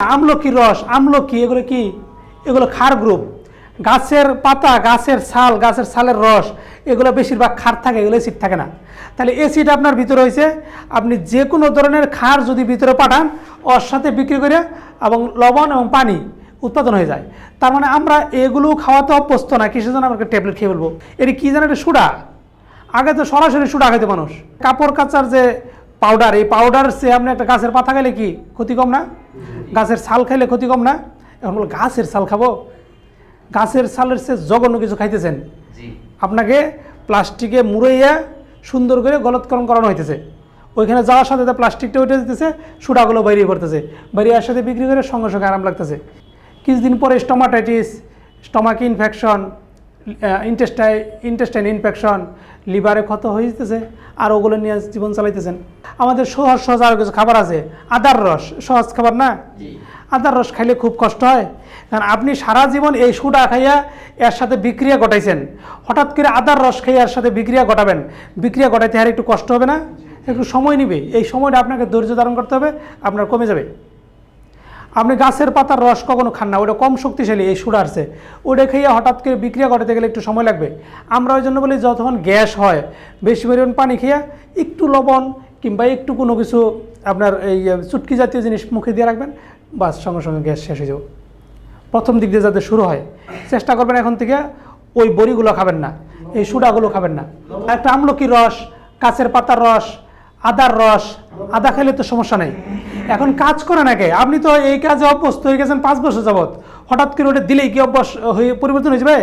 আমলকি রস, আমলকি, এগুলো কি? এগুলো খার গ্রুপ। গাছের পাতা, গাছের ছাল, গাছের ছালের রস, এগুলো বেশিরভাগ খার থাকে, এগুলো অ্যাসিড থাকে না। তাহলে অ্যাসিড আপনার ভিতরে হয়েছে আপনি যে কোনো ধরনের খার যদি ভিতরে পাঠান, ওর সাথে বিক্রি করে এবং লবণ এবং পানি উৎপাদন হয়ে যায়। তার মানে আমরা এগুলো খাওয়াতে অভ্যস্ত না, কিসের জন্য আমাকে ট্যাবলেট খেয়ে বলব এটি কী জানেন এটা সুডা। আগে তো সরাসরি সুডা খাইতে মানুষ। কাপড় কাচার যে পাউডার এই পাউডার সে আপনি একটা গাছের পাতা খাইলে কি ক্ষতি কম না? গাছের ছাল খাইলে ক্ষতি কম না? এখন বলো গাছের ছাল খাব? গাছের ছালের সে জঘন্য কিছু খাইতেছেন। আপনাকে প্লাস্টিকে মুড়াইয়া সুন্দর করে গলৎকরণ করানো হইতেছে। ওইখানে যাওয়ার সাথে প্লাস্টিকটা উঠে দিতেছে সুডাগুলো বাইরে পড়তেছে বেরিয়ে সাথে বিক্রি করে সঙ্গে সঙ্গে আরাম লাগতেছে। কিছুদিন পরে stomatitis stomach infection intestine intestine infection লিভারে ক্ষত হয়ে যেতেছে আর ওগুলো নিয়ে জীবন চালাইতেছেন। আমাদের সহজ সহজ আরও কিছু খাবার আছে। আদার রস সহজ খাবার না? আদার রস খাইলে খুব কষ্ট হয়। কারণ আপনি সারা জীবন এই সুডা খাইয়া এর সাথে বিক্রিয়া ঘটাইছেন। হঠাৎ করে আদার রস খাইয়া এর সাথে বিক্রিয়া ঘটাবেন। বিক্রিয়া ঘটাইতে আর একটু কষ্ট হবে না? একটু সময় নিবে। এই সময়টা আপনাকে ধৈর্য ধারণ করতে হবে। আপনার কমে যাবে। আপনি গাছের পাতার রস কখনো খান না, ওটা কম শক্তিশালী, এই আসছে। ওটা খাইয়া হঠাৎ করে বিক্রিয়া ঘটাতে গেলে একটু সময় লাগবে। আমরা ওই জন্য বলি যতক্ষণ গ্যাস হয়, বেশি পরিমাণ পানি খেয়ে একটু লবণ কিংবা একটু কোনো কিছু আপনার এই চুটকি জাতীয় জিনিস মুখে দিয়ে রাখবেন, বাস সঙ্গে সঙ্গে গ্যাস শেষ হয়ে যাবে। প্রথম দিক দিয়ে যাতে শুরু হয়, চেষ্টা করবেন এখন থেকে ওই বড়িগুলো খাবেন না, এই সুডাগুলো খাবেন না। একটা আমলকির রস গাছের পাতার রস, আদার রস, আদা খেলে তো সমস্যা নেই। এখন কাজ করে নাকি আপনি তো এই কাজে অভ্যস্ত হয়ে গেছেন পাঁচ বছর যাবৎ। হঠাৎ করে ওটা দিলেই কি অভ্যাস হয়ে পরিবর্তন হয়ে যাবে?